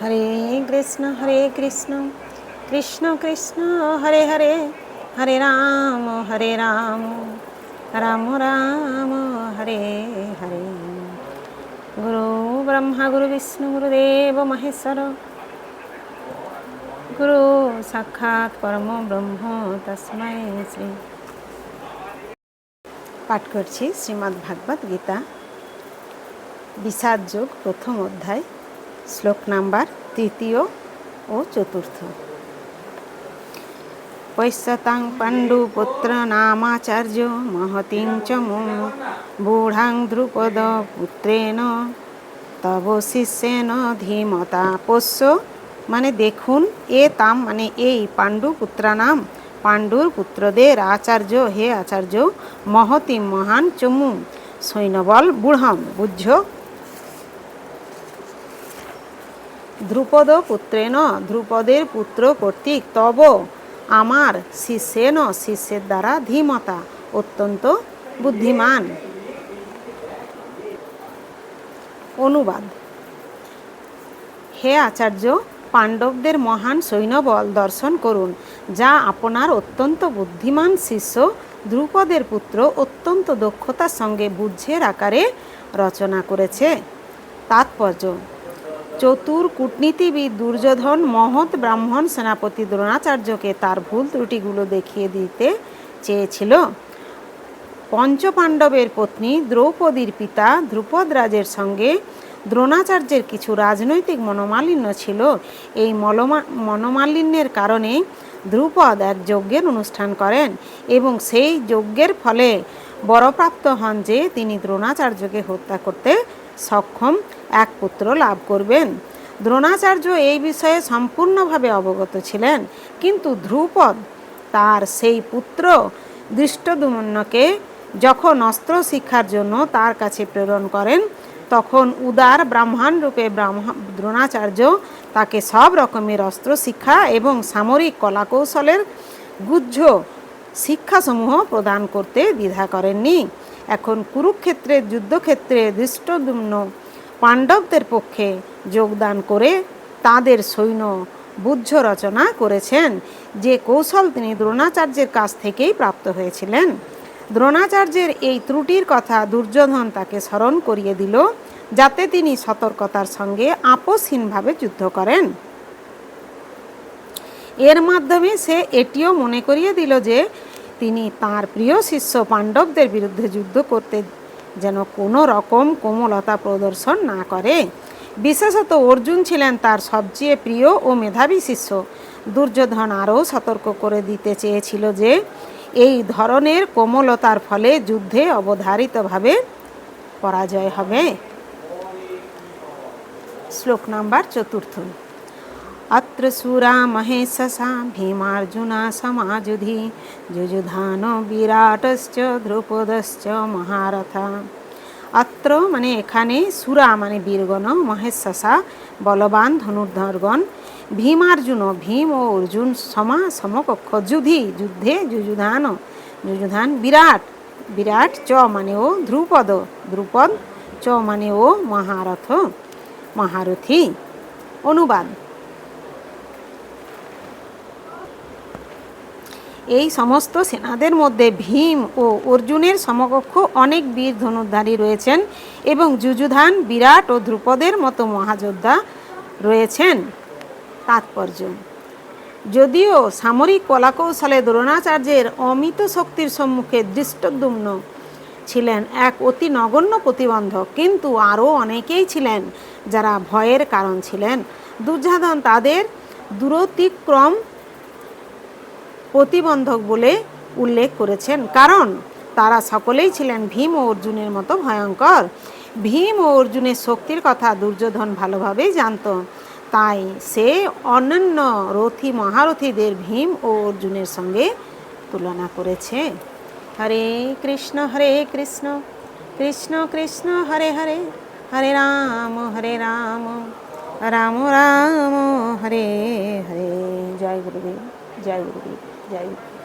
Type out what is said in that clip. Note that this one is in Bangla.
হরে কৃষ্ণ হরে কৃষ্ণ কৃষ্ণ কৃষ্ণ হরে হরে হরে রাম হরে রাম রাম রাম হরে হরে গুরু ব্রহ্মা গুরু বিষ্ণু গুরুদেব মহেশ্বর গুরু সাক্ষাৎ পরম ব্রহ্ম তস্মৈ শ্রী পাঠ করছি শ্রীমদ্ ভাগবত গীতা, বিষাদ যোগ প্রথম অধ্যায়। শ্লোক নাম্বার তৃতীয় ও চতুর্থ। পৈশতাং পাণ্ডুপুত্র নামাচার্য মহতিং চ বুঢ়াং দ্রুপদ পুত্রেণ তব শিষ্যেন ধীমতা পোষ্য মানে দেখুন, এ তাম মানে এই পাণ্ডু পুত্রানাম পাণ্ডুর পুত্রদের আচার্য, হে আচার্য মহতি মহান চমু, সৈন্যবল বুঢ়ম বুঝ ধ্রুপদ পুত্রেন ধ্রুপদের পুত্র কর্তৃক তব আমার শিষ্যেন শিষ্যের দ্বারা ধীমতা অত্যন্ত বুদ্ধিমান। অনুবাদ। হে আচার্য, পাণ্ডবদের মহান সৈন্যবল দর্শন করুন, যা আপনার অত্যন্ত বুদ্ধিমান শিষ্য ধ্রুপদের পুত্র অত্যন্ত দক্ষতার সঙ্গে বুঝের আকারে রচনা করেছে। তাৎপর্য চতুর কূটনীতিবিদ দুর্যোধন মহৎ ব্রাহ্মণ সেনাপতি দ্রোণাচার্যকে তার ভুল ত্রুটিগুলো দেখিয়ে দিতে চেয়েছিল। পঞ্চপাণ্ডবের পত্নী দ্রৌপদীর পিতা ধ্রুপদ রাজের সঙ্গে দ্রোণাচার্যের কিছু রাজনৈতিক মনোমালিন্য ছিল। এই মনোমালিন্যের কারণে ধ্রুপদ এক যজ্ঞের অনুষ্ঠান করেন এবং সেই যজ্ঞের ফলে বরপ্রাপ্ত হন যে তিনি দ্রোণাচার্যকে হত্যা করতে সক্ষম। এক পুত্র লাভ করবেন। দ্রোণাচার্য এই বিষয়ে সম্পূর্ণভাবে অবগত ছিলেন, কিন্তু ধ্রুপদ, তার সেই পুত্র দৃষ্টদুম্নকে যখন অস্ত্র শিক্ষার জন্য তার কাছে প্রেরণ করেন, তখন উদার ব্রাহ্মণ রূপে দ্রোণাচার্য তাকে সব রকমের অস্ত্র শিক্ষা এবং সামরিক কলাকৌশলের গুহ্য শিক্ষাসমূহ প্রদান করতে দ্বিধা করেননি। এখন কুরুক্ষেত্রের যুদ্ধক্ষেত্রে দৃষ্টদুম্ন পাণ্ডবদের পক্ষে যোগদান করে তাদের সৈন্য বুদ্ধ রচনা করেছেন। যে কৌশল তিনি দ্রোণাচার্যের কাছ থেকেই প্রাপ্ত হয়েছিলেন। দ্রোণাচার্যের এই ত্রুটির কথা দুর্যোধন তাকে স্মরণ করিয়ে দিল, যাতে তিনি সতর্কতার সঙ্গে আপোষহীনভাবে যুদ্ধ করেন। এর মাধ্যমে সে এটিও মনে করিয়ে দিল যে, তিনি তার প্রিয় শিষ্য পাণ্ডবদের বিরুদ্ধে যুদ্ধ করতে যেন কোনো রকম কোমলতা প্রদর্শন না করে। বিশেষত অর্জুন ছিলেন তার সবচেয়ে প্রিয় ও মেধাবী শিষ্য। দুর্যোধন আরও সতর্ক করে দিতে চেয়েছিল যে, এই ধরনের কোমলতার ফলে যুদ্ধে অবধারিতভাবে পরাজয় হবে। শ্লোক নাম্বার চতুর্থ। অত্র সুরা মহেশসা ভীমার্জুনা সমাযুধি যুযুধান বিরাটশ্চ ধ্রুপদশ্চ মহারথা অত্র মানে এখানে সুরা মানে বীরগণ মহেশসা বলবান ধনুর্ধরগণ ভীমার্জুন ভীম ও অর্জুন সমা সমকক্ষ যুধি যুদ্ধে যুযুধান যুযুধান বিরাট বিরাট চ মানে ও ধ্রুপদ ধ্রুপদ চ মানে ও মহারথ মহারথী অনুবাদ এই সমস্ত সেনাদের মধ্যে ভীম ও অর্জুনের সমকক্ষ অনেক বীর ধনুর্ধারী রয়েছেন এবং যুযুধান, বিরাট ও ধ্রুপদের মতো মহাযোদ্ধা রয়েছেন। তাৎপর্য। যদিও সামরিক কলাকৌশলে দ্রোণাচার্যের অমিত শক্তির সম্মুখে দৃষ্টদ্যুম্ন ছিলেন এক অতি নগণ্য প্রতিবন্ধক, কিন্তু আরও অনেকেই ছিলেন যারা ভয়ের কারণ ছিলেন। দুর্যাধন তাদের দূরতিক্রম প্রতিবন্ধক বলে উল্লেখ করেছেন। কারণ তারা সকলেই ছিলেন ভীম ও অর্জুনের মতো ভয়ঙ্কর। ভীম ও অর্জুনের শক্তির কথা দুর্যোধন ভালোভাবেই জানত। তাই সে অন্যান্য রথী, মহারথীদের ভীম ও অর্জুনের সঙ্গে তুলনা করেছে। হরে কৃষ্ণ হরে কৃষ্ণ কৃষ্ণ কৃষ্ণ, হরে হরে হরে রাম হরে রাম রাম রাম, হরে হরে। জয় গুরুদেব জয় গুরুদেব। গুরু